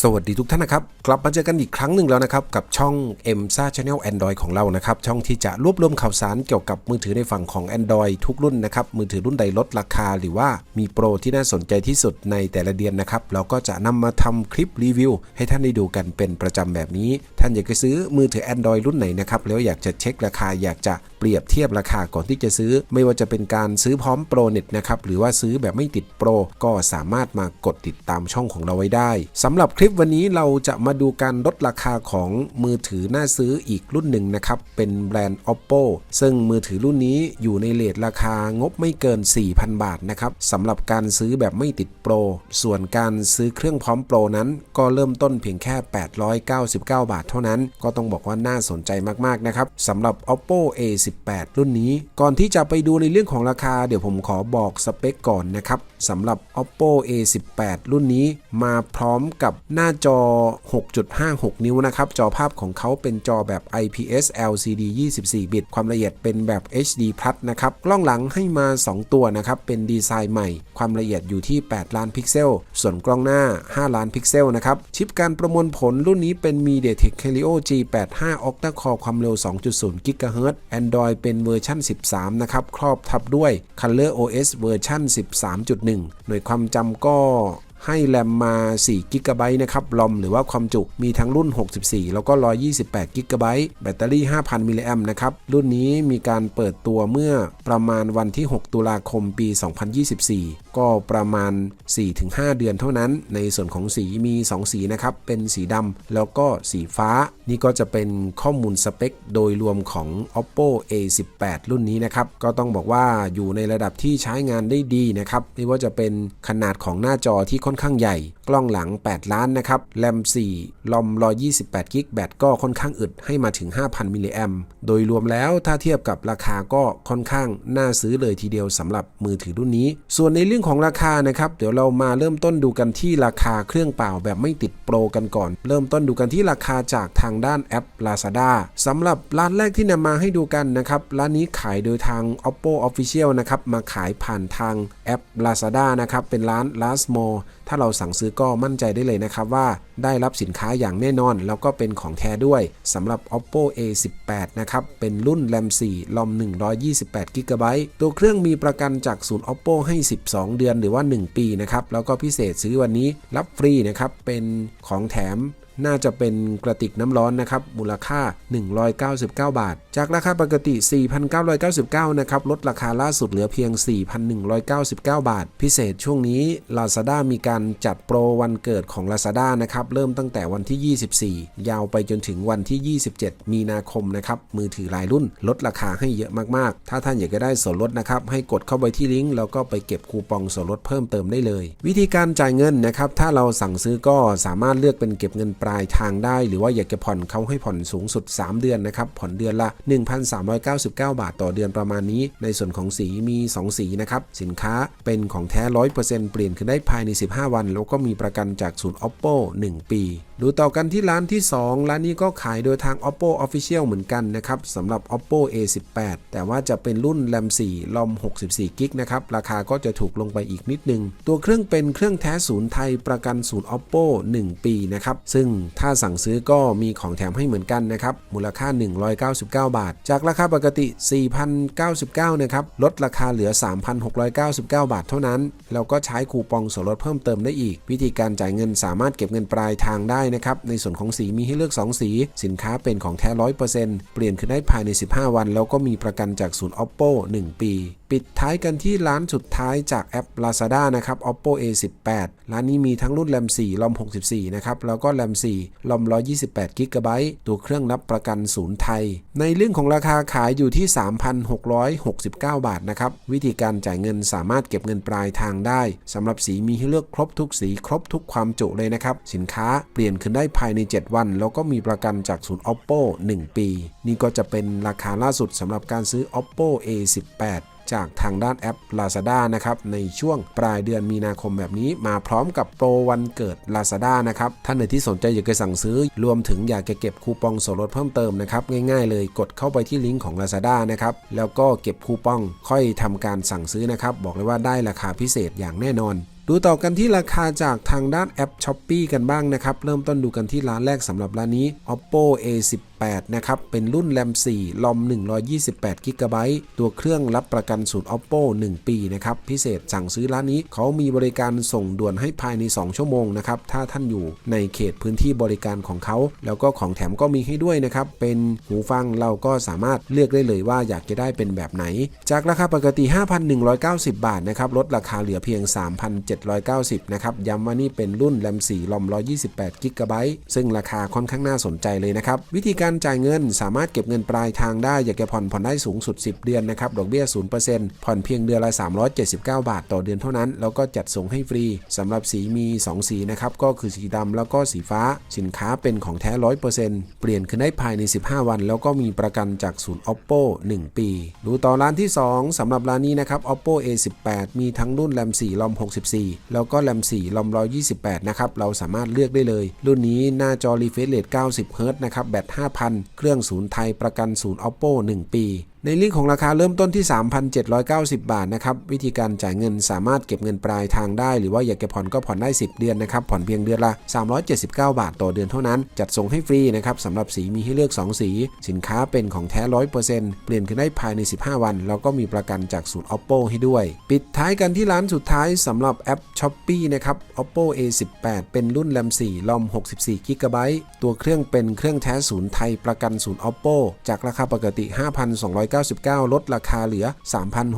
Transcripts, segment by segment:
สวัสดีทุกท่านนะครับ กลับมาเจอกันอีกครั้งหนึ่งแล้วนะครับ กับช่อง m s a Channel Android ของเรานะครับ ช่องที่จะรวบรวมข่าวสารเกี่ยวกับมือถือในฝั่งของ Android ทุกรุ่นนะครับ มือถือรุ่นใดลดราคา หรือว่ามีโปรที่น่าสนใจที่สุดในแต่ละเดือนนะครับ เราก็จะนำมาทำคลิปรีวิว ให้ท่านได้ดูกันเป็นประจำแบบนี้ ท่านอยากจะซื้อมือถือ Android รุ่นไหนนะครับแล้วอยากจะเช็คราคาอยากจะเปรียบเทียบราคาก่อนที่จะซื้อ ไม่ว่าจะเป็นการซื้อพร้อมโปรเน็ตนะครับหรือว่าซื้อแบบไม่ติดโปรก็สามารถมากดติดตามช่องของเราไว้ได้สำหรับลิปวันนี้เราจะมาดูการลดราคาของมือถือน่าซื้ออีกรุ่นหนึ่งนะครับ เป็นแบรนด์ oppo ซึ่งมือถือรุ่นนี้อยู่ในเลทราคางบไม่เกิน 4,000 บาทนะครับสำหรับการซื้อแบบไม่ติดโปร ส่วนการซื้อเครื่องพร้อมโปรนั้น ก็เริ่มต้นเพียงแค่ 899 บาทเท่านั้น ก็ต้องบอกว่าน่าสนใจมากๆนะครับสำหรับ oppo a18 รุ่นนี้ ก่อนที่จะไปดูในเรื่องของราคาเดี๋ยวผมขอบอกสเปคก่อนนะครับ สำหรับ oppo a18 รุ่นนี้มาพร้อมกับหน้าจอ 6.56 นิ้วนะครับ จอภาพของเขาเป็นจอแบบ IPS LCD 24 บิต ความละเอียดเป็นแบบ HD Plus นะครับ กล้องหลังให้มา 2 ตัวนะครับ เป็นดีไซน์ใหม่ ความละเอียดอยู่ที่ 8 ล้านพิกเซล ส่วนกล้องหน้า 5 ล้านพิกเซลนะครับ ชิปการประมวลผลรุ่นนี้เป็น MediaTek Helio G85 Octa Core ความเร็ว 2.0 GHz Android เป็นเวอร์ชัน13 นะครับ ครอบทับด้วย Color OS เวอร์ชัน13.1หน่วยความจำก็ให้แรมมา4 g b นะครับลอมหรือว่าความจุมีทั้งรุ่น 64 แล้วก็ 128 g b แบตเตอรี่ 5,000 มิลลิแอมนะครับ รุ่นนี้มีการเปิดตัวเมื่อประมาณวันที่ 6 ตุลาคมปี 2024ก็ประมาณ 4-5 เดือนเท่านั้น ในส่วนของสีมี 2 สีนะครับ เป็นสีดำแล้วก็สีฟ้า นี่ก็จะเป็นข้อมูลสเปค โดยรวมของ oppo a18 รุ่นนี้นะครับ ก็ต้องบอกว่าอยู่ในระดับที่ใช้งานได้ดีนะครับ ไม่ว่าจะเป็นขนาดของหน้าจอที่ค่อนข้างใหญ่กล้องหลัง 8 ล้านนะครับ แรม 4 ลอม 128 กิก แบตก็ค่อนข้างอึดให้มาถึง 5,000 มิลลิแอมโดยรวมแล้วถ้าเทียบกับราคาก็ค่อนข้างน่าซื้อเลยทีเดียวสำหรับมือถือรุ่นนี้ ส่วนในเรื่องของราคานะครับ เดี๋ยวเรามาเริ่มต้นดูกันที่ราคาเครื่องเปล่าแบบไม่ติดโปรกันก่อน เริ่มต้นดูกันที่ราคาจากทางด้านแอป Lazada สำหรับร้านแรกที่นำมาให้ดูกันนะครับ ร้านนี้ขายโดยทาง oppo official นะครับ มาขายผ่านทางแอป Lazada นะครับ เป็นร้าน Last Mall ถ้าเราสั่งซื้อก็มั่นใจได้เลยนะครับว่าได้รับสินค้าอย่างแน่นอน แล้วก็เป็นของแท้ด้วยสำหรับ oppo a18 นะครับเป็นรุ่น RAM 4 ROM 128 g b ตัวเครื่องมีประกันจากศูนย์ oppo ให้ 12 เดือนหรือว่า 1 ปีนะครับแล้วก็พิเศษซื้อวันนี้รับฟรีนะครับเป็นของแถม น่าจะเป็นกระติกน้ำร้อนนะครับ มูลค่า 199 บาท จากราคาปกติ 4,999 นะครับ ลดราคาล่าสุดเหลือเพียง 4,199 บาท พิเศษช่วงนี้ Lazada มีการจัดโปรวันเกิดของ Lazada นะครับ เริ่มตั้งแต่วันที่ 24 ยาวไปจนถึงวันที่ 27 มีนาคมนะครับ มือถือรายรุ่น ลดราคาให้เยอะมากๆ ถ้าท่านอยากจะได้ส่วนลดนะครับ ให้กดเข้าไปที่ลิงก์แล้วก็ไปเก็บคูปองส่วนลดเพิ่มเติมได้เลย วิธีการจ่ายเงินนะครับ ถ้าเราสั่งซื้อก็สามารถเลือกเป็นเก็บเงินปลายทางได้ หรือว่าอยากจะผ่อนเขาให้ผ่อนสูงสุด 3 เดือนนะครับ ผ่อนเดือนละ 1,399 บาทต่อเดือนประมาณนี้ ในส่วนของสีมี 2 สีนะครับ สินค้าเป็นของแท้ 100%เปลี่ยนขึ้นได้ภายใน 15 วัน แล้วก็มีประกันจากศูนย์ oppo 1 ปี ดูต่อกันที่ร้านที่ 2 ร้านนี้ก็ขายโดยทาง oppo official เหมือนกันนะครับสำหรับ oppo a18 แต่ว่าจะเป็นรุ่น ram 4 rom 64กิกนะครับ ราคาก็จะถูกลงไปอีกนิดนึง ตัวเครื่องเป็นเครื่องแท้ศูนย์ไทยประกันศูนย์ oppo 1 ปีนะครับ ซึ่งถ้าสั่งซื้อก็มีของแถมให้เหมือนกันนะครับ มูลค่า 199 บาท จากราคาปกติ 4,099 นะครับ ลดราคาเหลือ 3,699 บาทเท่านั้นแล้วก็ใช้คูปองส่วนลดเพิ่มเติมได้อีก วิธีการจ่ายเงินสามารถเก็บเงินปลายทางได้นะครับ ในส่วนของสีมีให้เลือก 2 สี สินค้าเป็นของแท้ 100%เปลี่ยนขึ้นได้ภายใน 15 วัน แล้วก็มีประกันจากศูนย์ oppo 1 ปี ปิดท้ายกันที่ร้านสุดท้ายจากแอป Lazada นะครับ oppo a18 ร้านนี้มีทั้งรุ่น RAM 4 ROM 64 นะครับ แล้วก็ RAM 4 ROM 128 g b ตัวเครื่องรับประกันศูนย์ไทย ในเรื่องของราคาขายอยู่ที่ 3,669 บาทนะครับ วิธีการจ่ายเงินสามารถเก็บเงินปลายทางได้สำหรับสีมีให้เลือกครบทุกสีครบทุกความจุเลยนะครับ สินค้าเปลี่ยนขึ้นได้ภายใน 7 วัน แล้วก็มีประกันจากศูนย์ oppo 1 ปี นี่ก็จะเป็นราคาล่าสุดสำหรับการซื้อ oppo a18 จากทางด้านแอป Lazada นะครับในช่วงปลายเดือนมีนาคมแบบนี้ มาพร้อมกับโปรวันเกิด Lazada นะครับท่านไหนที่สนใจอยากจะสั่งซื้อ รวมถึงอยากจะเก็บคูปองส่วนลดเพิ่มเติมนะครับง่ายๆเลยกดเข้าไปที่ลิงก์ของ Lazada นะครับแล้วก็เก็บคูปองค่อยทำการสั่งซื้อนะครับบอกเลยว่าได้ราคาพิเศษอย่างแน่นอนดูต่อกันที่ราคาจากทางด้านแอป s h อ p e e กันบ้างนะครับ เริ่มต้นดูกันที่ร้านแรกสำหรับร้านนี้ oppo a10 8 นะครับ เป็นรุ่น RAM 4 ROM 128 g b ตัวเครื่องรับประกันสูตร oppo 1 ปีนะครับ พิเศษสั่งซื้อร้านนี้เขามีบริการส่งด่วนให้ภายใน 2 ชั่วโมงนะครับ ถ้าท่านอยู่ในเขตพื้นที่บริการของเขา แล้วก็ของแถมก็มีให้ด้วยนะครับ เป็นหูฟังเราก็สามารถเลือกได้เลยว่าอยากจะได้เป็นแบบไหน จากราคาปกติ 5,190 บาทนะครับ ลดราคาเหลือเพียง 3,790 นะครับ ย้ำว่านี่เป็นรุ่น RAM 4 ROM 128 g b ซึ่งราคาค่อนข้างน่าสนใจเลยนะครับ วิธีการจ่ายเงิน สามารถเก็บเงินปลายทางได้ อยากจะผ่อนผ่อนได้สูงสุด 10 เดือนนะครับ ดอกเบี้ย 0%ผ่อนเพียงเดือนละ 379 บาท ต่อเดือนเท่านั้น แล้วก็จัดส่งให้ฟรีสำหรับสีมี 2 สีนะครับ ก็คือสีดำแล้วก็สีฟ้า สินค้าเป็นของแท้ 100%เปลี่ยนขึ้นได้ภายใน 15 วัน แล้วก็มีประกันจากศูนย์ oppo 1 ปี ดูต่อร้านที่ 2สำหรับร้านนี้นะครับ oppo a18 มีทั้งรุ่น RAM 4 ROM 64 แล้วก็ RAM 4 ROM 128นะครับ เราสามารถเลือกได้เลย รุ่นนี้หน้าจอ refresh rate 90 Hz นะครับแบต5,000เครื่องศูนย์ไทยประกันศูนย์ oppo 1 ปี ในลิงก์ของราคาเริ่มต้นที่ 3,790 บาทนะครับ วิธีการจ่ายเงินสามารถเก็บเงินปลายทางได้ หรือว่าอยากจะผ่อนก็ผ่อนได้ 10 เดือนนะครับ ผ่อนเพียงเดือนละ 379 บาทต่อเดือนเท่านั้น จัดส่งให้ฟรีนะครับสำหรับสีมีให้เลือก 2 สี สินค้าเป็นของแท้ 100%เปลี่ยนขึ้นได้ภายใน 15 วัน แล้วก็มีประกันจากศูนย์ oppo ให้ด้วย ปิดท้ายกันที่ร้านสุดท้ายสำหรับแอป s h อ p e e นะครับ oppo a18 เป็นรุ่น RAM 4 ROM 64 g b ตัวเครื่องเป็นเครื่องแท้ศูนย์ไทยประกันศูนย์ oppo จากราคาปกติ5,299 ลดราคาเหลือ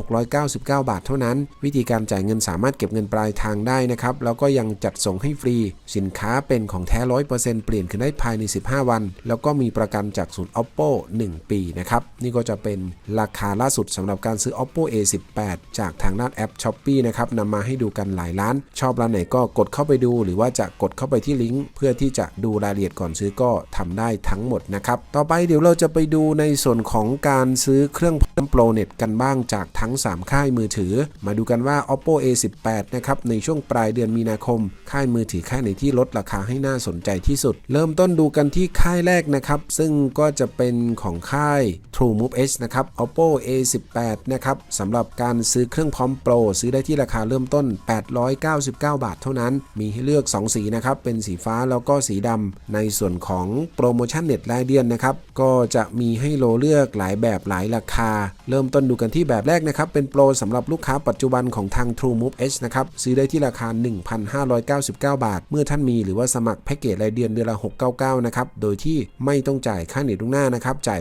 3,699 บาทเท่านั้น วิธีการจ่ายเงินสามารถเก็บเงินปลายทางได้นะครับ แล้วก็ยังจัดส่งให้ฟรี สินค้าเป็นของแท้ 100%เปลี่ยนขึ้นได้ภายใน 15 วัน แล้วก็มีประกันจากศูนย์ oppo 1 ปีนะครับ นี่ก็จะเป็นราคาล่าสุดสำหรับการซื้อ oppo a18 จากทางด้านแอป s h อ p e e นะครับนำมาให้ดูกันหลายร้าน ชอบร้านไหนก็กดเข้าไปดู หรือว่าจะกดเข้าไปที่ลิงก์เพื่อที่จะดูรายละเอียดก่อนซื้อก็ทำได้ทั้งหมดนะครับ ต่อไปเดี๋ยวเราจะไปดูในส่วนของการซื้อเครื่องโปรเน็ตกันบ้างจากทั้ง 3 ค่ายมือถือ มาดูกันว่า oppo a18 นะครับในช่วงปลายเดือนมีนาคม ค่ายมือถือค่ายไหนที่ลดราคาให้น่าสนใจที่สุด เริ่มต้นดูกันที่ค่ายแรกนะครับ ซึ่งก็จะเป็นของค่าย True Move H นะครับ oppo a18 นะครับสำหรับการซื้อเครื่องพร้อมโปรซื้อได้ที่ราคาเริ่มต้น 899 บาทเท่านั้น มีให้เลือก 2 สีนะครับเป็นสีฟ้าแล้วก็สีดำในส่วนของโปรโมชั่นเน็ตรายเดือนนะครับก็จะมีให้โลเลือกหลายแบบหลายราคา เริ่มต้นดูกันที่แบบแรกนะครับ เป็นโปรสำหรับลูกค้าปัจจุบันของทาง True Move H นะครับ ซื้อได้ที่ราคา 1,599 บาท เมื่อท่านมีหรือว่าสมัครแพ็กเกจรายเดือนเดือนละ 699 นะครับ โดยที่ไม่ต้องจ่ายค่าเน็ตล่วงหน้านะครับ จ่าย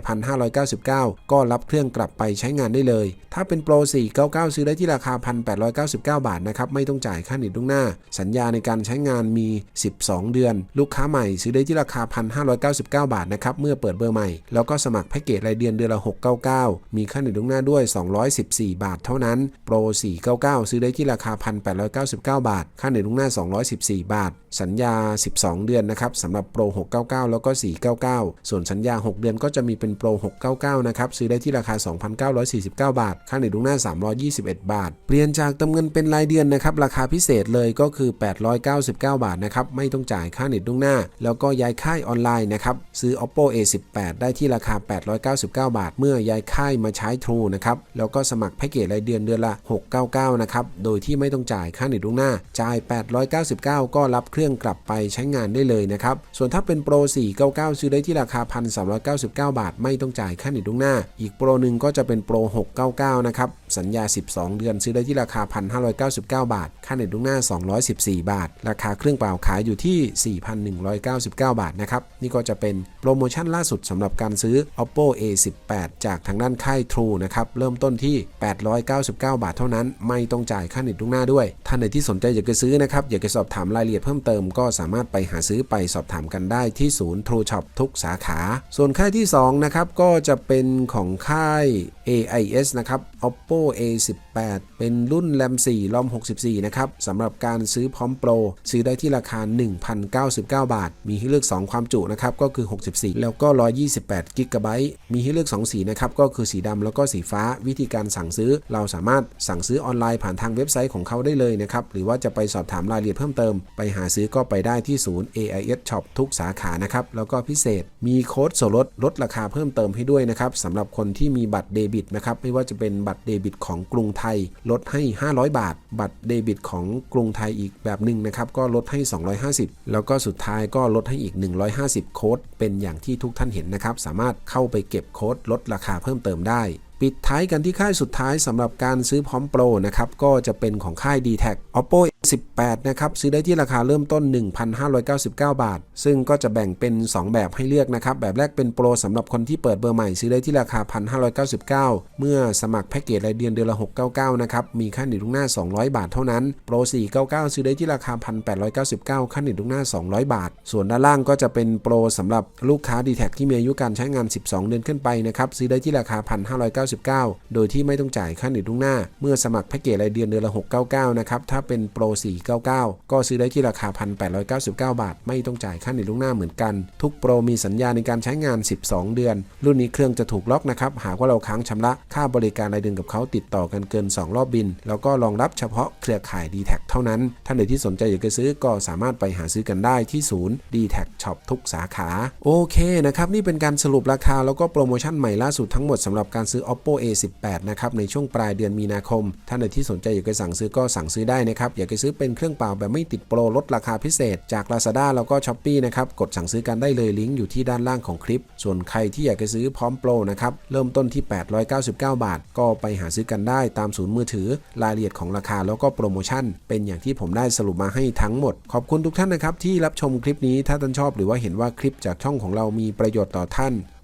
1,599 ก็รับเครื่องกลับไปใช้งานได้เลย ถ้าเป็นโปร 499 ซื้อได้ที่ราคา 1,899 บาทนะครับ ไม่ต้องจ่ายค่าเน็ตล่วงหน้า สัญญาในการใช้งานมี 12 เดือน ลูกค้าใหม่ซื้อได้ที่ราคา 1,599 บาทนะครับ เมื่อเปิดเบอร์ใหม่ แล้วก็สมัครแพ็กเกจรายเดือนเดือนละ 699 499 มีค่าเหน็ตล่วงหน้าด้วย 214 บาทเท่านั้น โปร 499 ซื้อได้ที่ราคา 1,899 บาท ค่าเหน็ตล่วงหน้า 214 บาท สัญญา 12 เดือนนะครับสำหรับโปร 699 แล้วก็ 499 ส่วนสัญญา 6 เดือนก็จะมีเป็นโปร 699 นะครับ ซื้อได้ที่ราคา 2,949 บาท ค่าเหน็ตล่วงหน้า 321 บาท เปลี่ยนจากเติมเงินเป็นรายเดือนนะครับ ราคาพิเศษเลยก็คือ 899 บาทนะครับ ไม่ต้องจ่ายค่าเน็ตล่วงหน้า แล้วก็ย้ายค่ายออนไลน์นะครับ ซื้อ oppo a18 ได้ที่ราคา 899 บาท เมื่อย้ายค่ายมาใช้ True นะครับ แล้วก็สมัครแพ็กเกจรายเดือนเดือนละ 699 นะครับ โดยที่ไม่ต้องจ่ายค่าเน็ตล่วงหน้า จ่าย 899 ก็รับเครื่องกลับไปใช้งานได้เลยนะครับ ส่วนถ้าเป็นโปร 499 ซื้อได้ที่ราคา 1,399 บาท ไม่ต้องจ่ายค่าเน็ตล่วงหน้า อีกโปรหนึ่งก็จะเป็นโปร 699 นะครับ สัญญา 12 เดือนซื้อได้ที่ราคา 1,599 บาท ค่าเน็ตล่วงหน้า 214 บาท ราคาเครื่องเปล่าขายอยู่ที่ 4,199 บาทนะครับ นี่ก็จะเป็นโปรโมชั่นล่าสุดสำหรับการซื้อ oppo a18 จากทางด้านค่าย True นะครับ เริ่มต้นที่ 899 บาทเท่านั้น ไม่ต้องจ่ายค่าเน็ตล่วงหน้าด้วย ท่านใดที่สนใจอยากจะซื้อนะครับ อยากจะสอบถามรายละเอียดเพิ่มเติมก็สามารถไปหาซื้อไปสอบถามกันได้ที่ศูนย์ True Shop ทุกสาขา ส่วนค่ายที่ 2 นะครับ ก็จะเป็นของค่าย AIS นะครับ oppo a18 เป็นรุ่น RAM 4 ROM 64 นะครับสำหรับการซื้อพร้อมโปร ซื้อได้ที่ราคา 1,099 บาท มีให้เลือก 2 ความจุนะครับ ก็คือ 64 แล้วก็ 128 g b มีให้เลือก 2 สีนะครับ ก็็คือสีดำแล้วก็สีฟ้า วิธีการสั่งซื้อ เราสามารถสั่งซื้อออนไลน์ผ่านทางเว็บไซต์ของเขาได้เลยนะครับหรือว่าจะไปสอบถามรายละเอียดเพิ่มเติม ไปหาซื้อก็ไปได้ที่ศูนย์ AIS Shop ทุกสาขานะครับแล้วก็พิเศษมีโค้ดส่วนลดลดราคาเพิ่มเติมให้ด้วยนะครับสำหรับคนที่มีบัตรเดบิตนะครับไม่ว่าจะเป็นบัตรเดบิตตของกรุงไทย ลดให้ 500 บาท บัตรเดบิตของกรุงไทยอีกแบบหนึ่งนะครับก็ลดให้ 250 แล้วก็สุดท้ายก็ลดให้อีก 150 โค้ดเป็นอย่างที่ทุกท่านเห็นนะครับสามารถเข้าไปเก็บโค้ดลดราคาเพิ่มเติมได้ ปิดท้ายกันที่ค่ายสุดท้ายสำหรับการซื้อพร้อมโปรนะครับ ก็จะเป็นของค่าย d t แท Oppo 18 นะครับ ซื้อได้ที่ราคาเริ่มต้น 1,599 บาท ซึ่งก็จะแบ่งเป็น 2 แบบให้เลือกนะครับ แบบแรกเป็นโปรสำหรับคนที่เปิดเบอร์ใหม่ ซื้อได้ที่ราคา 1,599 เมื่อสมัครแพ็กเกจรายเดือนเดือนละ 699 นะครับ มีค่าหนีทุกหน้า 200 บาทเท่านั้น โปร 499 ซื้อได้ที่ราคา 1,899 ค่าหนีทุกหน้า 200 บาท ส่วนด้านล่างก็จะเป็นโปรสำหรับลูกค้า d t แทที่มีอายุการใช้งาน 12 เดือนขึ้นไปนะครับ ซื้อได้ที่ราคา 1,599 โดยที่ไม่ต้องจ่ายค่าหนีทุกหน้า เมื่อสมัครแพ็กเกจรายเดือนเดือนละ 699 นะครับ ถ้าเป็นโปร499 ก็ซื้อได้ที่ราคา 1,899 บาท ไม่ต้องจ่ายค่าหนีทุกหน้าเหมือนกัน ทุกโปรมีสัญญาในการใช้งาน 12 เดือน รุ่นนี้เครื่องจะถูกล็อกนะครับ หากว่าเราค้างชำระค่าบริการรายเดือนกับเขาติดต่อกันเกิน 2 รอบบิน แล้วก็รองรับเฉพาะเครือข่าย d t แทเท่านั้น ท่านใดที่สนใจอยากจะซื้อก็สามารถไปหาซื้อกันได้ที่ศูนย์ d t แท Shop ทุกสาขา โอเคนะครับนี่เป็นการสรุปราคาแล้วก็โปรโมชั่นใหม่ล่าสุดทั้งหมดสำหรับการซื้อ Oppo A18 นะครับในช่วงปลายเดือนมีนาคม ท่านใดที่สนใจอยากจะสั่งซื้อก็สั่งซื้อได้นะครับอยากจะซื้อเป็นเครื่องเปล่าแบบไม่ติดโปรลดราคาพิเศษ จาก Lazada แล้วก็ Shopee นะครับ กดสั่งซื้อกันได้เลยลิงก์อยู่ที่ด้านล่างของคลิป ส่วนใครที่อยากจะซื้อพร้อมโปรนะครับ เริ่มต้นที่ 899 บาท ก็ไปหาซื้อกันได้ตามศูนย์มือถือ รายละเอียดของราคาแล้วก็โปรโมชั่น เป็นอย่างที่ผมได้สรุปมาให้ทั้งหมด ขอบคุณทุกท่านนะครับที่รับชมคลิปนี้ถ้าท่านชอบ หรือว่าเห็นว่าคลิปจากช่องของเรามีประโยชน์ต่อท่าน